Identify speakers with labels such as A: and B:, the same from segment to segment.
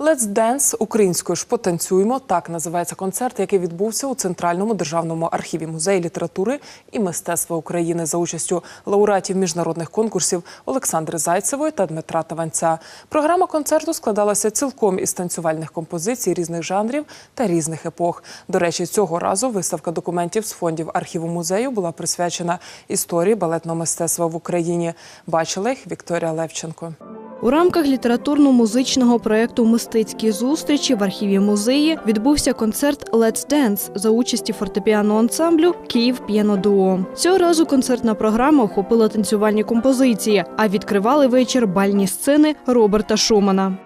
A: Let's Dance українською ж потанцюємо. Так називається концерт, який відбувся у Центральному державному архіві музею літератури і мистецтва України за участю лауреатів міжнародних конкурсів Олександри Зайцевої та Дмитра Таванця. Програма концерту складалася цілком із танцювальних композицій різних жанрів та різних епох. До речі, цього разу виставка документів з фондів архіву музею була присвячена історії балетного мистецтва в Україні. Бачила їх Вікторія Левченко.
B: У рамках літературно-музичного проєкту Мистецькі зустрічі в архіві музеї відбувся концерт «Let's Dance» за участі фортепіано ансамблю Київ П'єно Дуо. Цього разу концертна програма охопила танцювальні композиції, а відкривали вечір бальні сцени Роберта Шумана.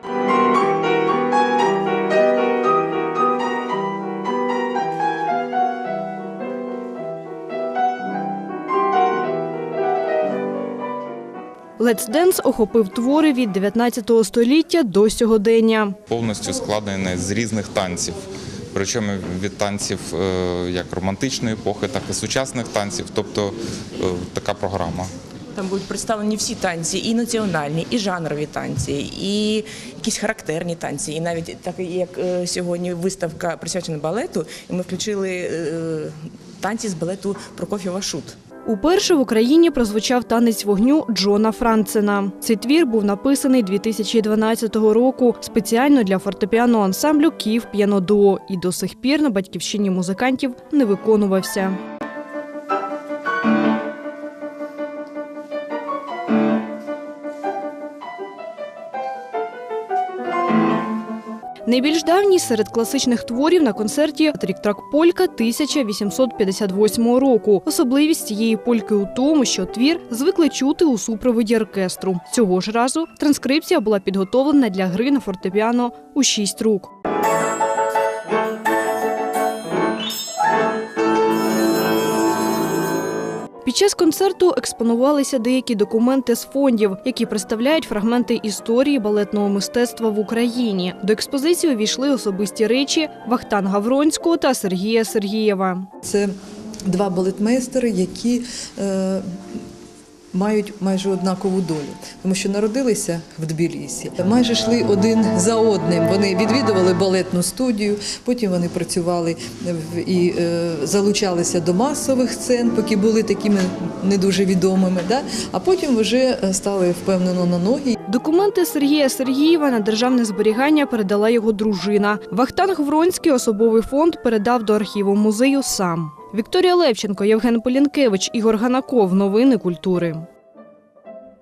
B: «Let's Dance» охопив твори від 19 століття до сьогодення.
C: повністю складене з різних танців. Причому від танців е, як романтичної епохи, так і сучасних танців, тобто е, така програма.
D: Там будуть представлені всі танці, і національні, і жанрові танці, і якісь характерні танці. І навіть так як е, сьогодні виставка присвячена балету, і ми включили танці з балету Прокоф'єва Шут.
B: Уперше в Україні прозвучав танець вогню Джона Францена. Цей твір був написаний 2012 року спеціально для фортепіано ансамблю Київ п'янодуо і до сих пір на батьківщині музикантів не виконувався. Найбільш давній серед класичних творів на концерті трік-трак Полька 1858 року. Особливість цієї польки у тому, що твір звикли чути у супроводі оркестру. Цього ж разу транскрипція була підготовлена для гри на фортепіано у шість рук. Під час концерту експонувалися деякі документи з фондів, які представляють фрагменти історії балетного мистецтва в Україні. До експозиції увійшли особисті речі Вахтан Гавронського та Сергія Сергієва.
E: Це два балетмейстери, які е, мають майже однакову долю, тому що народилися в Тбілісі, майже йшли один за одним. Вони відвідували балетну студію, потім вони працювали і е, залучалися до масових сцен, поки були такими не дуже відомими. Да? А потім вже е, стали впевнено на ноги
B: Документи Сергія Сергієва на державне зберігання передала його дружина. Вахтанг Вронський особовий фонд передав до архіву музею сам. Вікторія Левченко, Євген Полінкевич, Ігор Ганаков. Новини культури.